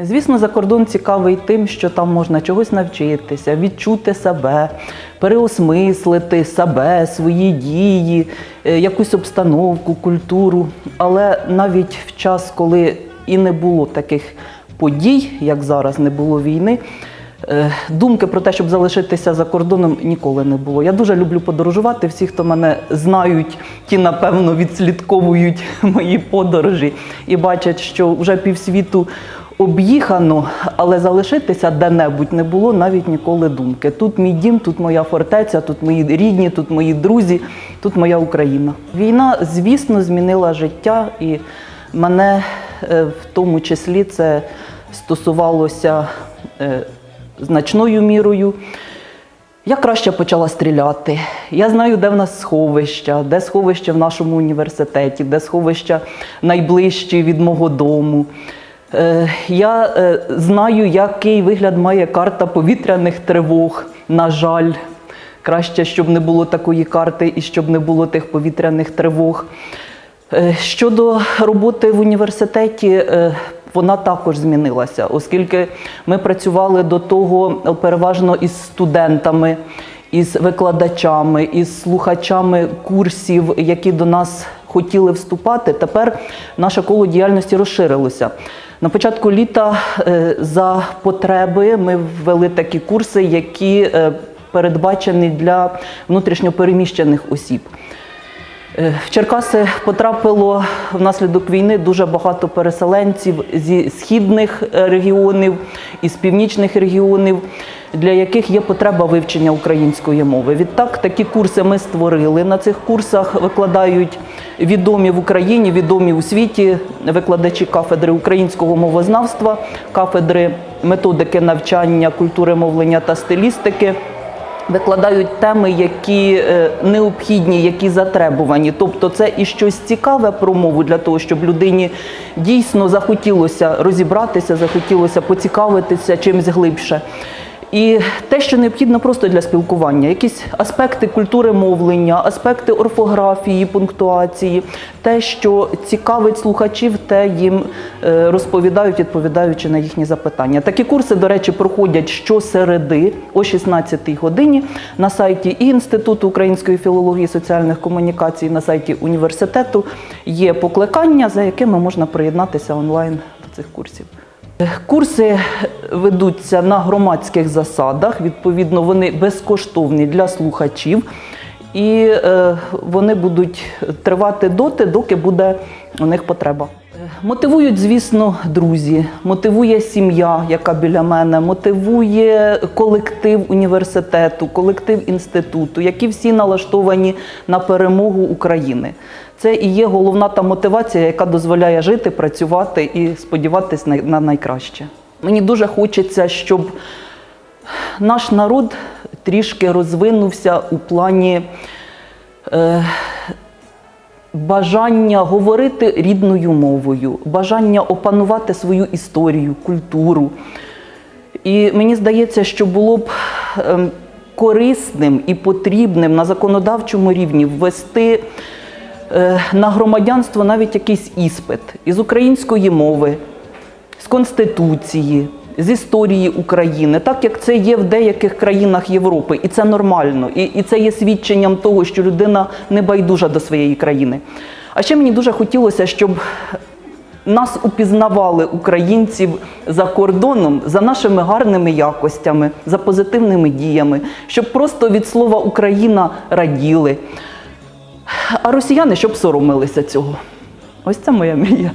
Звісно, за кордон цікавий тим, що там можна чогось навчитися, відчути себе, переосмислити себе, свої дії, е, якусь обстановку, культуру. Але навіть в час, коли і не було таких подій, як зараз, не було війни. е, Думки про те, щоб залишитися за кордоном, ніколи не було. Я дуже люблю подорожувати. Всі, хто мене знають, ті, напевно, відслідковують мої подорожі і бачать, що вже півсвіту об'їхано, але залишитися де-небудь не було навіть ніколи думки. Тут мій дім, тут моя фортеця, тут мої рідні, тут мої друзі, тут моя Україна. Війна, звісно, змінила життя, і мене е, в тому числі це стосувалося е, значною мірою. Я краще почала стріляти. Я знаю, де в нас сховища, де сховище в нашому університеті, де сховища найближчі від мого дому. Е, Я е, знаю, який вигляд має карта повітряних тривог. На жаль, краще, щоб не було такої карти і щоб не було тих повітряних тривог. Е, Щодо роботи в університеті, вона також змінилася, оскільки ми працювали до того переважно із студентами, із викладачами, із слухачами курсів, які до нас хотіли вступати. Тепер наше коло діяльності розширилося. На початку літа е, за потреби ми ввели такі курси, які е, передбачені для внутрішньопереміщених осіб. Е, В Черкаси потрапило внаслідок війни дуже багато переселенців зі східних регіонів з північних регіонів, для яких є потреба вивчення української мови. Відтак такі курси ми створили. На цих курсах викладають відомі в Україні, відомі у світі викладачі кафедри українського мовознавства, кафедри методики навчання, культури мовлення та стилістики викладають теми, які е, необхідні, які затребувані. Тобто, це і щось цікаве про мову для того, щоб людині дійсно захотілося розібратися, захотілося поцікавитися чимось глибше. І те, що необхідно просто для спілкування, якісь аспекти культури мовлення, аспекти орфографії, пунктуації, те, що цікавить слухачів, те їм е, розповідають, відповідаючи на їхні запитання. Такі курси, до речі, проходять щосереди о 16-й годині на сайті і Інституту української філології і соціальних комунікацій, на сайті університету є покликання, за якими можна приєднатися онлайн до цих курсів. Курси ведуться на громадських засадах. Відповідно, вони безкоштовні для слухачів, і е, вони будуть тривати доти, доки буде у них потреба. Е, Мотивують, звісно, друзі, мотивує сім'я, яка біля мене, мотивує колектив університету, колектив інституту, які всі налаштовані на перемогу України. Це і є головна та мотивація, яка дозволяє жити, працювати і сподіватись на- на найкраще. Мені дуже хочеться, щоб наш народ трішки розвинувся у плані е, бажання говорити рідною мовою, бажання опанувати свою історію, культуру. І мені здається, що було б ем, корисним і потрібним на законодавчому рівні ввести е, на громадянство навіть якийсь іспит із української мови, з Конституції, з історії України, так як це є в деяких країнах Європи, і це нормально, і, і це є свідченням того, що людина не байдужа до своєї країни. А ще мені дуже хотілося, щоб нас упізнавали українців за кордоном за нашими гарними якостями, за позитивними діями, щоб просто від слова Україна раділи. А росіяни щоб соромилися цього. Ось це моя мрія.